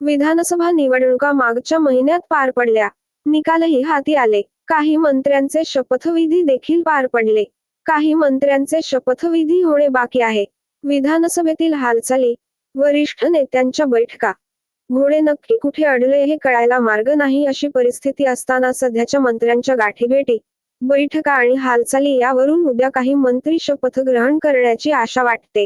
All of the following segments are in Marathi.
विधानसभा निवडणुका मागच्या महिन्यात पार पडल्या. निकालही हाती आले. काही मंत्र्यांचे शपथविधी देखील पार पडले. काही मंत्र्यांचे शपथविधी होणे बाकी आहे. विधानसभेतील हालचाली वरिष्ठ नेत्यांच्या बैठका. घोडे नक्की कुठे अडले हे कळायला मार्ग नाही अशी परिस्थिती असताना सध्याच्या मंत्र्यांच्या गाठीभेटी बैठका आणि हालचाली यावरून उद्या काही मंत्री शपथ ग्रहण करण्याची आशा वाटते.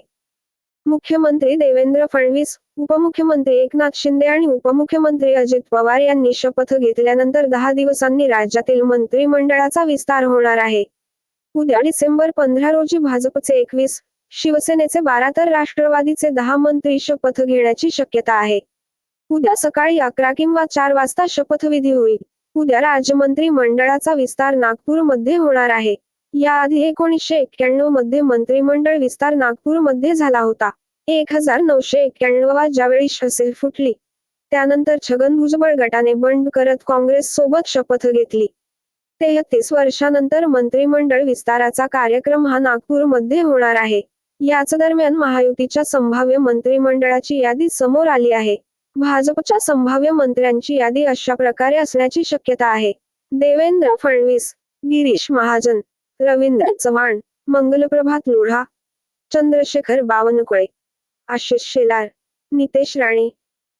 मुख्यमंत्री देवेंद्र फडणवीस उपमुख्यमंत्री एकनाथ शिंदे आणि उपमुख्यमंत्री अजित पवार यांनी शपथ घेतल्यानंतर दहा दिवसांनी राज्यातील मंत्रिमंडळाचा विस्तार होणार आहे. उद्या डिसेंबर पंधरा रोजी भाजपचे एकवीस शिवसेनेचे बारा तर राष्ट्रवादीचे दहा मंत्री शपथ घेण्याची शक्यता आहे. उद्या सकाळी अकरा किंवा चार वाजता शपथविधी होईल. उद्या राज्यमंत्री मंडळाचा विस्तार नागपूरमध्ये होणार आहे. याआधी एकोणीसशे एक्क्याण्णवमध्ये मंत्रिमंडळ विस्तार नागपूरमध्ये झाला होता. एक हजार नऊशे एक्क्याण्णव ज्यावेळी शसे फुटली त्यानंतर छगन भुजबळ गटाने बंड करत काँग्रेस सोबत शपथ घेतली. तेहतीस वर्षानंतर मंत्रिमंडळ विस्ताराचा कार्यक्रम हा नागपूरमध्ये होणार आहे. याच दरम्यान महायुतीच्या संभाव्य मंत्रिमंडळाची यादी समोर आली आहे. भाजपच्या संभाव्य मंत्र्यांची यादी अशा प्रकारे असण्याची शक्यता आहे. देवेंद्र फडणवीस गिरीश महाजन रवींद्र चव्हाण मंगलप्रभात लोढा चंद्रशेखर बावनकुळे आशिष शेलार नितेश राणे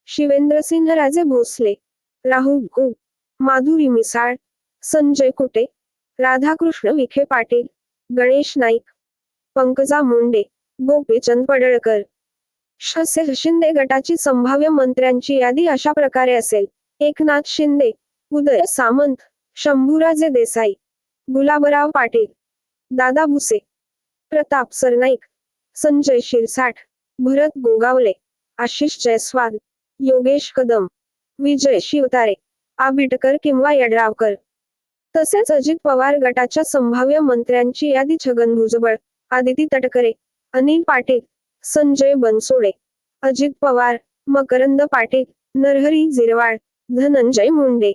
शिवेंद्रसिंहराजे भोसले राहुल गु माधुरी मिसाळ संजय कुटे राधाकृष्ण विखे पाटील गणेश नाईक पंकजा मुंडे गोपीचंद पडळकर. शसे शिंदे गटाची संभाव्य मंत्र्यांची यादी अशा प्रकारे असेल. एकनाथ शिंदे उदय सामंत शंभूराजे देसाई गुलाबराव पाटील दादा भुसे प्रताप सरनाईक संजय शिरसाठ भरत गोगावले. आशिष जयस्वाल योगेश कदम विजय शिवतारे आबिटकर किंवा यड्रावकर. तसेच अजित पवार गटाच्या संभाव्य मंत्र्यांची यादी छगन भुजबळ आदिती तटकरे अनिल पाटील संजय बनसोडे अजित पवार मकरंद पाटील नरहरी जिरवाळ धनंजय मुंडे.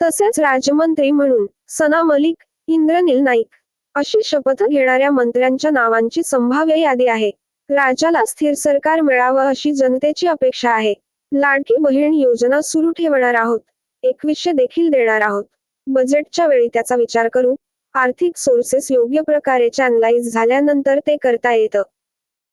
तसेच राज्यमंत्री म्हणून सना मलिक इंद्रनील नाईक अशी शपथ घेणाऱ्या मंत्र्यांच्या नावांची संभाव्य यादी आहे. राज्याला स्थिर सरकार मिळावं अशी जनतेची अपेक्षा आहे. लाडकी बहीण योजना सुरू ठेवणार आहोत. एकवीसशे देखील देणार आहोत. बजेटच्या वेळी त्याचा विचार करू. आर्थिक सोर्सेस योग्य प्रकारे चॅनलाइज झाल्यानंतर ते करता येतं.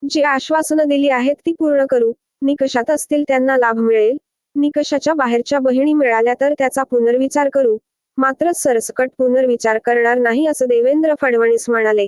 जी आश्वासनं दिली आहेत ती पूर्ण करू. निकषात असतील त्यांना लाभ मिळेल. निकषाच्या बाहेरच्या बहिणी मिळाल्या तर त्याचा पुनर्विचार करू. मात्र सरसकट पुनर्विचार करणार नाही असं देवेंद्र फडणवीस म्हणाले.